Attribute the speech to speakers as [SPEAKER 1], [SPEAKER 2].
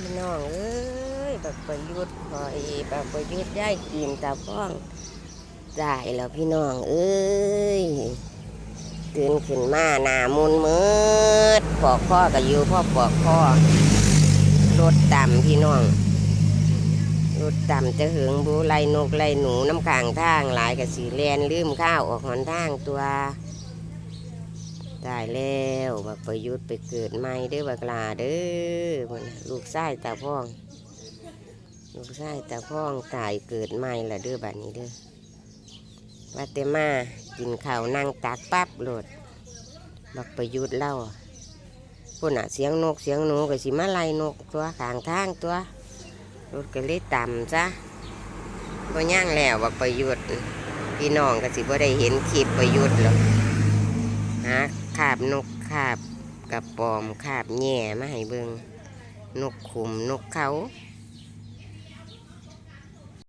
[SPEAKER 1] พี่น้องเอ้ยแบักประยุทธ์พอยบักประยุทธ์ย้กินตาพ้องจ่ายแล้วพี่น้องเอ้ยตื่นขึ้นมาหนามุนมืดปอกข้อกับยูพ่อปอกข้อรถต่ำพี่น้องรถต่ำจะหึงบูไลนกไลหนูน้ำกลางทางหลายกับสีแลนลืมข้าวออกหอนทางตัว ได้แล้วบักประยุทธ์ไปเกิดใหม่เด้อบักลาเด้อพุ่นลูกชายตาพ่อง ลูกชายตาพ่องตายเกิดใหม่ละเด้อบัดนี้เด้อว่าแต่มากินข้าวนั่งตักปั๊บโหลด บักประยุทธ์เล่าพุ่นอะเสียงนกเสียงหนูก็สิมาไล่นกตัวขางทางตัวรถก็เลยต่ำซะบ่ย่างแล้วบักประยุทธ์พี่น้องก็สิบ่ได้เห็นคลิปประยุทธ์หรอกหาาบนกขาบกระปอมขาบแหน่มาให้เบิงนกขุมนกเขา